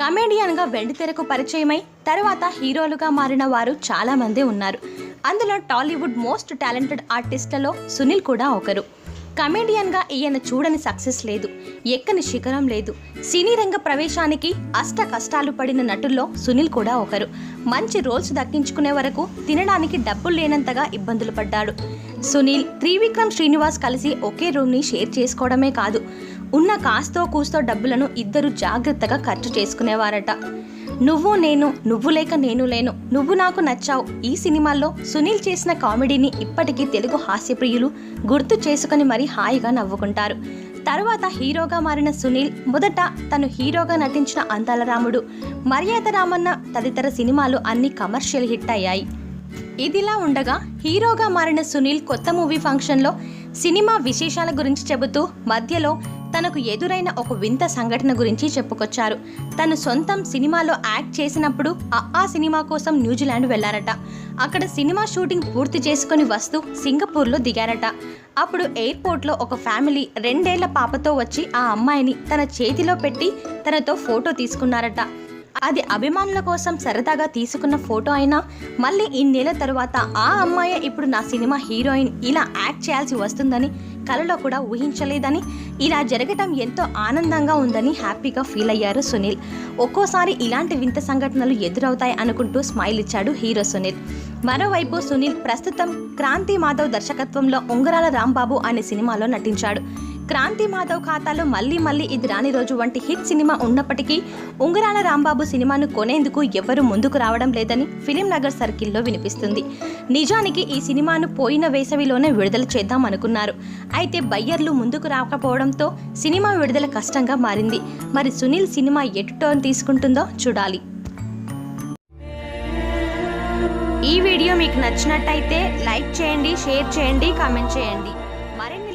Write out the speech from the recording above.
కమేడియన్గా వెండితెరకు పరిచయమై తర్వాత హీరోలుగా మారిన వారు చాలా మంది ఉన్నారు. అందులో టాలీవుడ్ మోస్ట్ టాలెంటెడ్ ఆర్టిస్టులలో సునీల్ కూడా ఒకరు. కమెడియన్గా ఈయన చూడని సక్సెస్ లేదు ఎక్కని శిఖరం లేదు. సినీ రంగ ప్రవేశానికి అష్ట కష్టాలు పడిన నటుల్లో సునీల్ కూడా ఒకరు. మంచి రోల్స్ దక్కించుకునే వరకు తినడానికి డబ్బులు లేనంతగా ఇబ్బందులు పడ్డాడు. సునీల్ త్రివిక్రమ్ శ్రీనివాస్ కలిసి ఒకే రూమ్ని షేర్ చేసుకోవడమే కాదు ఉన్న కాస్తో కూస్తో డబ్బులను ఇద్దరు జాగ్రత్తగా ఖర్చు చేసుకునేవారట. నువ్వు నేను నువ్వు లేక నేను లేను. నువ్వు నాకు నచ్చావు. ఈ సినిమాల్లో సునీల్ చేసిన కామెడీని ఇప్పటికీ తెలుగు హాస్యప్రియులు గుర్తు చేసుకుని మరీ హాయిగా నవ్వుకుంటారు. తర్వాత హీరోగా మారిన సునీల్ మొదట తను హీరోగా నటించిన అంతాలరాముడు మర్యాద రామన్న తదితర సినిమాలు అన్ని కమర్షియల్ హిట్ అయ్యాయి. ఇదిలా ఉండగా హీరోగా మారిన సునీల్ కొత్త మూవీ ఫంక్షన్లో సినిమా విశేషాల గురించి చెబుతూ మధ్యలో తనకు ఎదురైన ఒక వింత సంఘటన గురించి చెప్పుకొచ్చారు. తను సొంతం సినిమాలో యాక్ట్ చేసినప్పుడు ఆ ఆ సినిమా కోసం న్యూజిలాండ్ వెళ్ళారట. అక్కడ సినిమా షూటింగ్ పూర్తి చేసుకొని వస్తూ సింగపూర్లో దిగారట. అప్పుడు ఎయిర్పోర్ట్లో ఒక ఫ్యామిలీ రెండేళ్ళ పాపతో వచ్చి ఆ అమ్మాయిని తన చేతిలో పెట్టి తనతో ఫోటో తీసుకున్నారట. అది అభిమానుల కోసం సరదాగా తీసుకున్న ఫోటో అయినా మళ్ళీ ఇన్నేళ్ళ తరువాత ఆ అమ్మాయి ఇప్పుడు నా సినిమా హీరోయిన్ ఇలా యాక్ట్ చేయాల్సి వస్తుందని కలలో కూడా ఊహించలేదని ఇలా జరగటం ఎంతో ఆనందంగా ఉందని హ్యాపీగా ఫీల్ అయ్యారు సునీల్. ఒక్కోసారి ఇలాంటి వింత సంఘటనలు ఎదురవుతాయి అనుకుంటూ స్మైల్ ఇచ్చాడు హీరో సునీల్. మరోవైపు సునీల్ ప్రస్తుతం క్రాంతి మాధవ్ దర్శకత్వంలో ఉంగరాల రాంబాబు అనే సినిమాలో నటించాడు. క్రాంతి మాధవ్ ఖాతాలో మళ్ళీ మళ్ళీ ఇది రాని రోజు వంటి హిట్ సినిమా ఉన్నప్పటికీ ఉంగరాల రాంబాబు సినిమాను కొనేందుకు ఎవరు ముందుకు రావడం లేదని ఫిలిం నగర్ సర్కిల్లో వినిపిస్తుంది. నిజానికి ఈ సినిమాను పోయిన వేసవిలోనే విడుదల చేద్దాం అనుకున్నారు. అయితే బయ్యర్లు ముందుకు రాకపోవడంతో సినిమా విడుదల కష్టంగా మారింది. మరి సునీల్ సినిమా ఎటు టర్న్ తీసుకుంటుందో చూడాలి. ఈ వీడియో మీకు నచ్చినట్టయితే లైక్ చేయండి షేర్ చేయండి కామెంట్ చేయండి. మరిన్ని